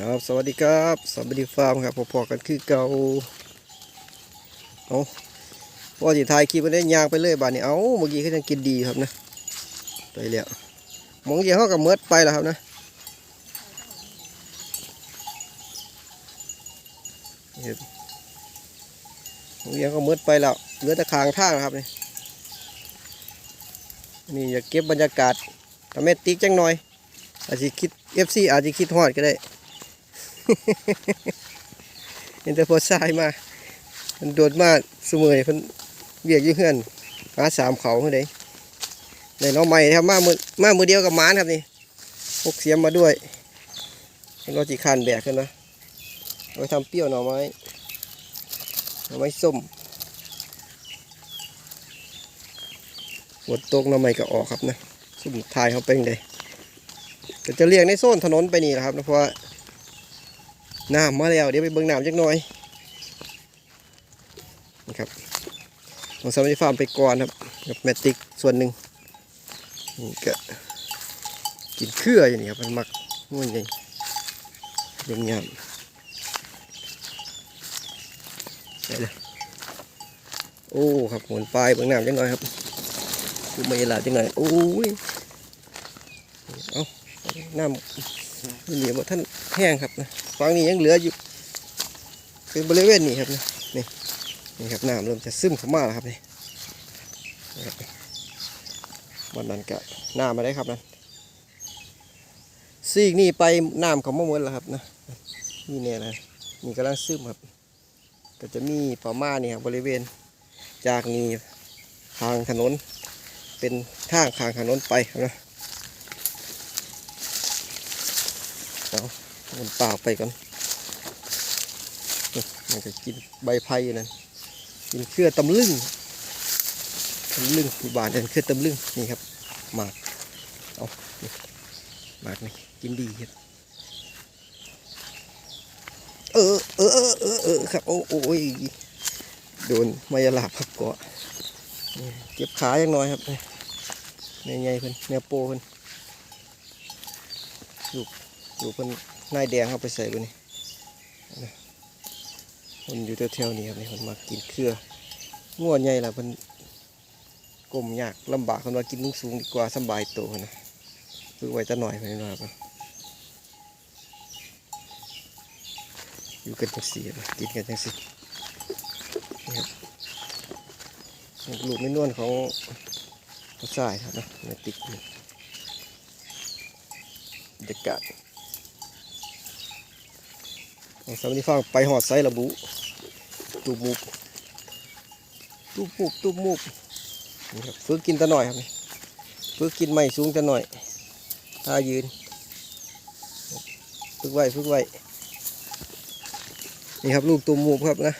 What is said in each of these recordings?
ครับสวัสดีครับสวัสดีฟาร์มครับพอๆกันคือเก่าเอาพ่อสิถ่ายคลิปไปได้ยางไปเลยบาดนี้เอาเมื่อกี้เขายังกินดีครับนะไปแล้วมองเดียวเขากับเมิดไปแล้วครับนะมองเดียวก็เมิดไปแล้วเหลือแต่คางท่างนะครับนี่นี่อยากเก็บบรรยากาศทำให้ติ๊กจังหน่อยอาจจะคิด FC อาจจะคิดฮอดก็ได้ เห็นแต่พอทรายมามันโดดมาเสมอนี่เพิ่นเบียกยื่เฮือนหาสามเขาเมื่อใดในน้องใหม่ครับมามือมามือเดียวกับหมานครับนี่พกเสียมมาด้วยเราจีคานแบกกันนะเอาไปทำเปรี้ยวหน่อไม้หน่อไม้ส้มฝนตกหน่อไม้ก็ออกครับนะสุ่มทายเขาเป็นเลยก็จะเรียงในโซนถนนไปนี่แหละครับนะเพราะว่า น้ำมาแล้วเดี๋ยวไปเบิ่งน้ำจักหน่อยนะครับของสามนิฟาร์มไปก่อนครับกับแมติกส่วนหนึ่งนี่ก็กินเครืออย่างนี้ครับมันมักง่วนใหญ่ยี่ยมยามไปเลยโอ้ครับหมุนปลายเบิ่งน้ำจักหน่อยครับดูไม่หลาจักหน่อยโอ้ยเอาน้ำนี่บ่ท่านแห้งครับนะ ฝั่งนี้ยังเหลืออยู่ เป็นบริเวณนี้ครับนี่นี่นี่ครับน้ำเริ่มจะซึมเข้ามาแล้วครับนี่วันนั้นก็น้ำมาได้ครับนั่นซีกนี่ไปน้ำเขามาหมดแล้วครับนะนี่เนี่ยนะนี่กำลังซึมครับ ก็จะมีประมาณนี่ครับบริเวณ จากนี้ทางถนน เป็นทางทางถนนไปครับนะเอา มันปล่าไปก่อนมันจะกินใบไผ่นั่นกินเครือตำลึงตำลึงบานเดินเครือตำลึงนี่ครับหมากเอาหมากนี่กินดีครับเออเออเออเออเออครับโอ้โอ้ยโดนมายาลาพับเกาะเจ็บขาอย่างน้อยครับนี่ใหญ่ๆเพิ่นเนื้อโปเพิ่นลูกลูกเพิ่น นายแดงเขาไปใส่บนนี้นะคนอยู่แถวๆนี้ครับนี่คนมากินเครือง่วนใหญ่ละมันกลมยากลำบากคนว่ากินนุ่งสูงดีกว่าสบายตัวนะฝึกไว้จะหน่อยไปหน่อยครับอยู่กันจังสีนะกินกันจังสีนี่ครับลูกไม่นวลของกระส่ายครับนะในติกนี่บรรยากาศ สามนิฟังไปหอดไซระบุตูบมุกตูบมุกตูบมุกนี่ครับฝึกกินตะหน่อยครับนี่ฝึกกินไม่สูงตะหน่อยท่ายืนฝึกไว้ฝึกไว้นี่ครับลูกตูบมุกครับนะ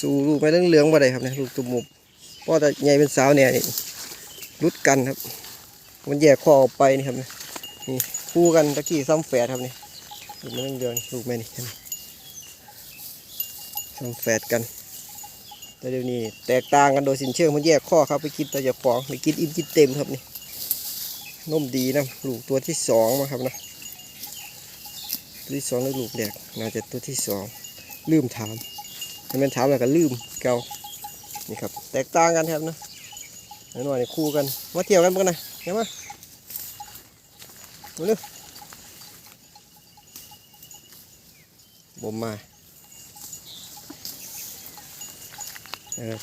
สู่ลูกไม่เรื่องเหลืองๆมาได้ครับนะลูกตูบมุกพ่อแต่ใหญ่เป็นสาวเนี่ยนี่รุดกันครับ มันแยกคอออกไปนี่ครับนะนี่คู่กันตะกี้ซ้ำแฝดครับนี่ ลูกแม่นเดือนลูกแม่นี่เห็นไหมทำแฝดกัน แต่เดี๋ยวนี้แตกต่างกันโดยสินเชื่อมันแยกข้อครับไปกินตัวเจะฟองไปกินอิ่มกินเต็มครับนี่นมดีนะลูกตัวที่สองมาครับนะตัวที่สองหรือลูกแรกน่าจะตัวที่สองลืมถามถ้ามันถามแล้วก็ลืมเกานี่ครับแตกต่างกันครับนะหน่อยๆคู่กันมาเที่ยวกันบ้างนะเห็นไหมมาเร็ว บ่มมานะครับ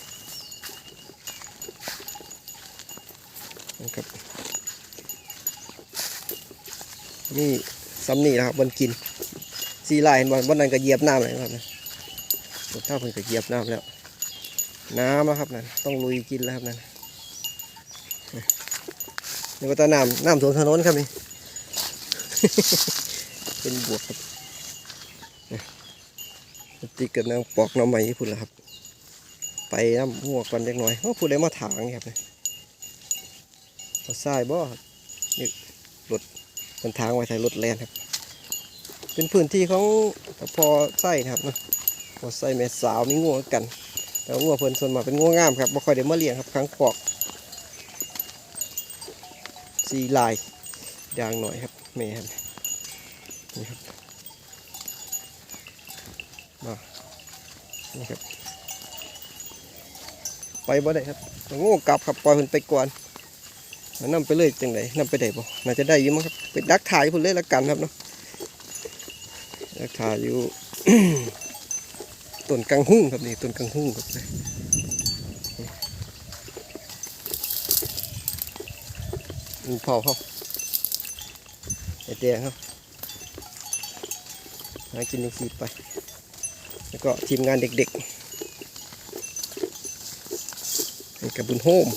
นะครับนี่ซ้ำนี่นะครับบนกินสีลายเห็นบนบนนั้นก็เหยียบน้ำเลยครับนะบนท่าเพิ่นก็เหยียบน้ำแล้ว น้ำนะครับนั่นต้องลุยกินแล้วครับนั่นนี่ก็ตาน้ำน้ำท่วมถนนครับนี่ เป็นบวกครับ ติดกับนางปอกน้ำใหม่พุ่นละครับ ไปน้ำหัวกันเล็กน้อยว่าพูดอะไรมาถางครับเนี่ยเอาทรายบ่นี่รถมันทางไว้ใส่รถแลนครับ เป็นพื้นที่ของพอไส้นะครับเนาะพอไส้แม่สาวมีงัวกัน แต่ว่างัวเพิ่นส่วนมาเป็นงัวงามครับบ่ค่อยได้มาเลี้ยงครับครั้งปอกสีลายด่างหน่อยครับแม่ครับนี่ครับ มา นี่ครับ ไปบ่ได้ครับต้องโง่กลับครับปล่อยเพิ่นไปก่อนแล้วนำไปเลยจังไดนำไปได้บ่น่าจะได้อยู่มั้งครับไปดักถ่ายเพิ่นเลยละกันครับเนาะดักถ่ายอยู่ต้นกังหุ่งครับนี่ต้นกังหุ่งครับนี่เผาเขาไอเตียครับหากินยังสีไป แล้วก็ทีมงานเด็กๆกับบุญโฮม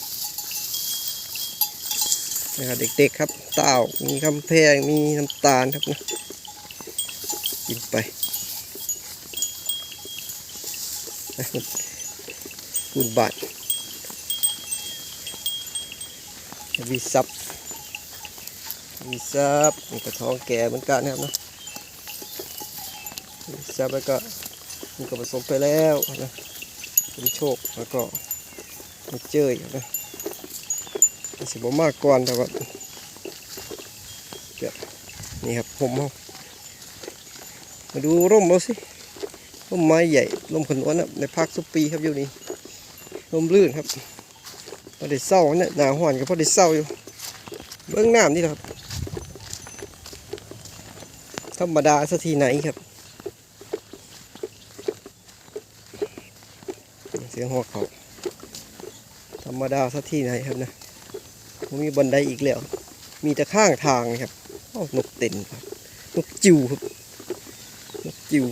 นะครับเด็กๆครับเต้ามีคำแพงมีน้ำตาลครับนะกินไปบุญบาทวีซับวีซับนี่กระท้องแก่เหมือนกันนะครับเนาะวีซับแล้วก็ นก็ผสมไปแล้วนะเป็นโชคแล้วก็มาเจยนะมันสิบมากก่อนแต่ว่าเกิดนี่ครับผมเอามาดูร่มเราสิร่มไม้ใหญ่ร่มขนวนนะในภาคสุปีครับอยู่นี่ร่มลื่นครับพอได้เศร้าเนี่ยหนาวหวานก็พอได้เศร้าอยู่เบื้องน้ำนี่แหละครับ ธรรมดาสักทีไหนครับ เสี ยงหัวเขาธรรมดาสักที่ไหนครับนะผมมีบันไดอีกแล้ว มีแต่ข้างทางครับอ้าวนกเต็นครับนกจิวครับนกจิว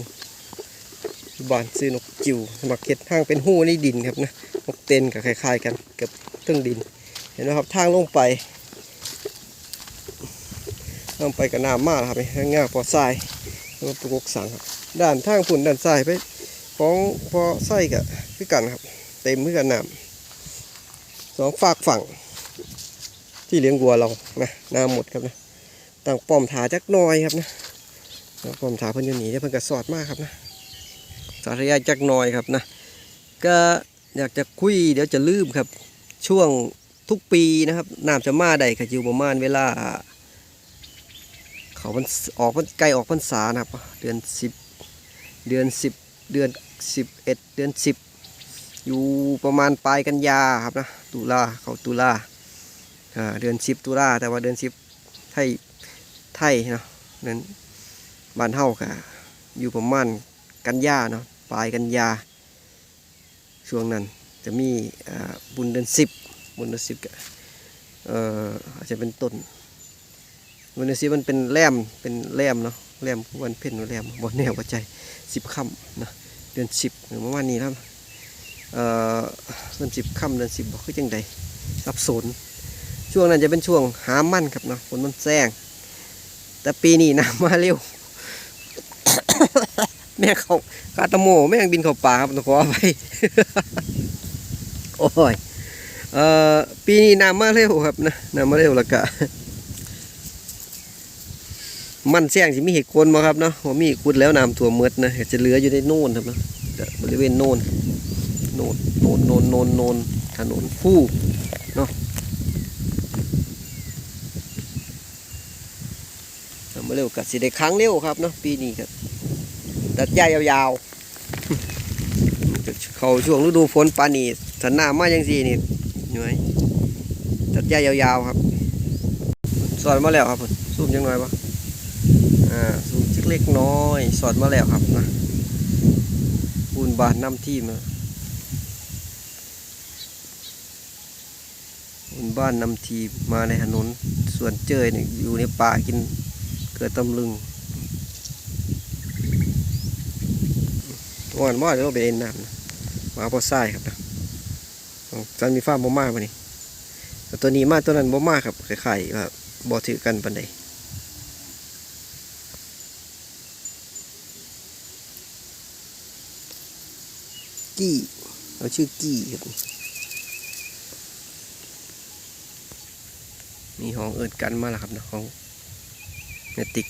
บ้านซื้อนกจิวสมัครเก็ดทางเป็นหู้ในดินครับนะนกเต็นกับคล้าย ๆ กันกับเครื่องดิน เห็นไหมครับทางลงไปลงไปกับน้ำมากครับงง่ายพอทรายแล้วก็กสังครับด้านทางฝุ่นด้านทรายไป ของพอไส้กับคือกันครับ เต็มคือกันน้ำสองฝากฝั่ง ที่เลี้ยงวัวเรานะน้ำหมดครับนะต่างป้อมถาจักน้อยครับนะป้อมถาเพิ่นอยู่หนีเพิ่นก็สอดมากครับนะสาธยายจักน้อยครับนะก็อยากจะคุยเดี๋ยวจะลืมครับ ช่วงทุกปีนะครับน้ำจะมาได้ค่ะอยู่ประมาณเวลา เขามันออกมันใกล้ออกพรรษานะครับ เดือนสิบเดือนสิบเดือน สิบเอ็ดเดือนสิบอยู่ประมาณปลายกันยาครับนะตุลาเขาตุลาเดือนสิบตุลาแต่ว่าเดือนสิบไทยไทยเนาะเดือนบ้านเฮาค่ะอยู่ประมาณกันยาเนาะปลายกันยา ช่วงนั้นจะมีบุญเดือนสิบบุญเดือนสิบก็เอ่ออาจจะเป็นต้นบุญเดือนสิบมันเป็นแรมเป็นแรมเนาะแรมวันเพ็ญแรมบนแนวปัจจัยสิบค่ำนะ เดือนสิบหรือประมาณนี้ครับเอ่อเดือนสิบค่ำเดือนสิบบอกคือจังใดสับสนช่วงนั้นจะเป็นช่วงหามันครับเนาะฝนมันแซงแต่ปีนี้น้ำมาเร็ว แม่เขาคาตโมแม่งบินเข้าป่าครับต้องขอไปโอ้ยเอ่อปีนี้น้ำมาเร็วครับนะน้ำมาเร็วแล้วก็ มันแซงสิมีเหตุกลมาครับเนาะว่ามีกุดแล้วน้ำท่วมหมดนะจะเหลืออยู่ในโน่นครับเนาะบริเวณโน่นโน่นโน่นโน่นโน่นโน่นถนนคู่เนาะทำมาเร็วกับสิได้ครั้งเร็วครับเนาะปีนี้ครับตัดหญ้ายาวๆเขาช่วงฤดูฝนปานนี้ถันหน้ามาอย่างสี่นี่หน่วยตัดหญ้ายาวๆครับสอนมาแล้วครับผมซูมยังหน่อยวะ อ่าสูงจิกเล็กน้อย สอดมาแล้วครับนะบุญบาทนำที่มาบุญบ้านนำทีมาในถนนส่วนเจยเนี่ยอยู่ในป่ากินเกิดตำลึงวันมอดก็ไปเอ็นน้ำนะมาพอทรายครับนะของจันมีฟ้าบ่มากวันนี้แต่ตัวนี้มากตัวนั้นบ่มากครับคล้ายๆว่าบ่ถือกันปันใด กี้เราชื่อกี้ครับมีห้องเอิดกันมาแล้วครับนะห้องเนติก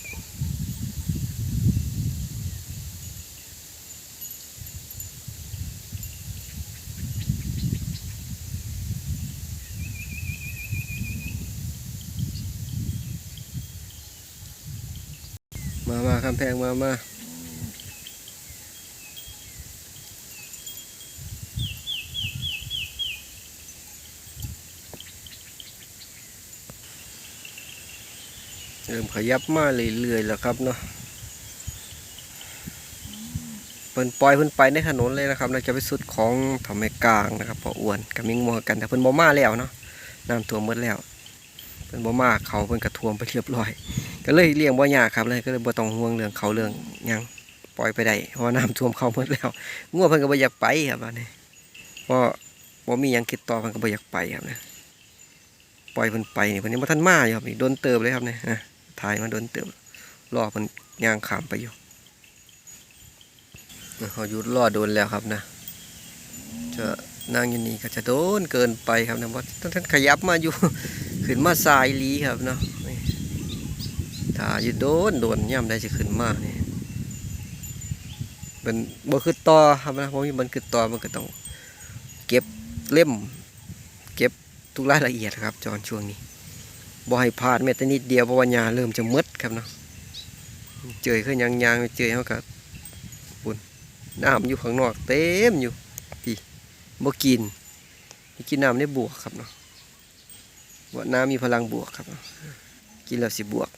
มา มาคำแพงมา มา เริ่มขยับมาเรื่อยๆแล้วครับเนาะเพิ่นปล่อยเพิ่นไปในถนนเลยนะครับน่าจะไปสุดของทำให้กลางนะครับพออ้วนกับมิงมัวกันแต่เพิ่นบ่มาแล้วเนาะน้ำท่วมหมดแล้วเพิ่นบ่มาเขาเพิ่นกระท่วมไปเรียบร้อย ก็เลยเลี้ยงบ่ยากครับเลยก็เลยบ่ต้องห่วงเรื่องเขาเรื่องยังปล่อยไปได้เพราะว่าน้ำท่วมเขาหมดแล้วงัวเพิ่นก็บ่อยากไปครับอันนี้เพราะบ่มียังคิดต่อเพิ่นก็บ่อยากไปครับเนี่ยปล่อยเพิ่นไปนี่เพิ่นยังบ่ทันมาอยู่ครับนี่โดนเติบเลยครับเนี่ยนะ ถ่ายมาโดนเติบรอเพิ่นย่างขามไปอยู่เขาหยุดรอโดนแล้วครับนะ จะนั่งอยู่นี่ก็จะโดนเกินไปครับนะเพราะท่านขยับมาอยู่ขึ้นมาสายลีครับเนาะถ้าอยู่โดนโดนย่ำได้จะขึ้นมานี่มันบ่คือต่อครับนะเพราะมีมันคือต่อมันก็ต้อง เก็บเล่ม เก็บทุกรายละเอียดครับ จอนช่วงนี้ บ่ให้พลาดแม้แต่นิดเดียวเพราะว่าหญ้าเริ่มจะมืดครับเนาะเจยขึ้นยางยางเจยเขาก็ปุ่นน้ำอยู่ข้างนอกเต็มอยู่พี่บ่กินนี่กินน้ำได้บวกครับเนาะว่าน้ำมีพลังบวกครับ กินแล้วสิบวก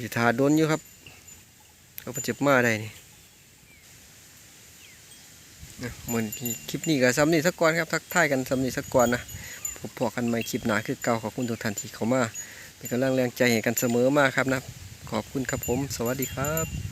สิทาโดนอยู่ครับเขาไปเจ็บมาได้นี่ เหมือนคลิปนี้กับซัมนี่สักก่อนครับทักทายกันซัมนี่สักก่อนนะพบพอกันใหม่คลิปหนาคือเก่าขอบคุณทุกท่านที่เข้ามาเป็นกำลังแรงใจให้กันเสมอมาครับนะ ขอบคุณครับผม สวัสดีครับ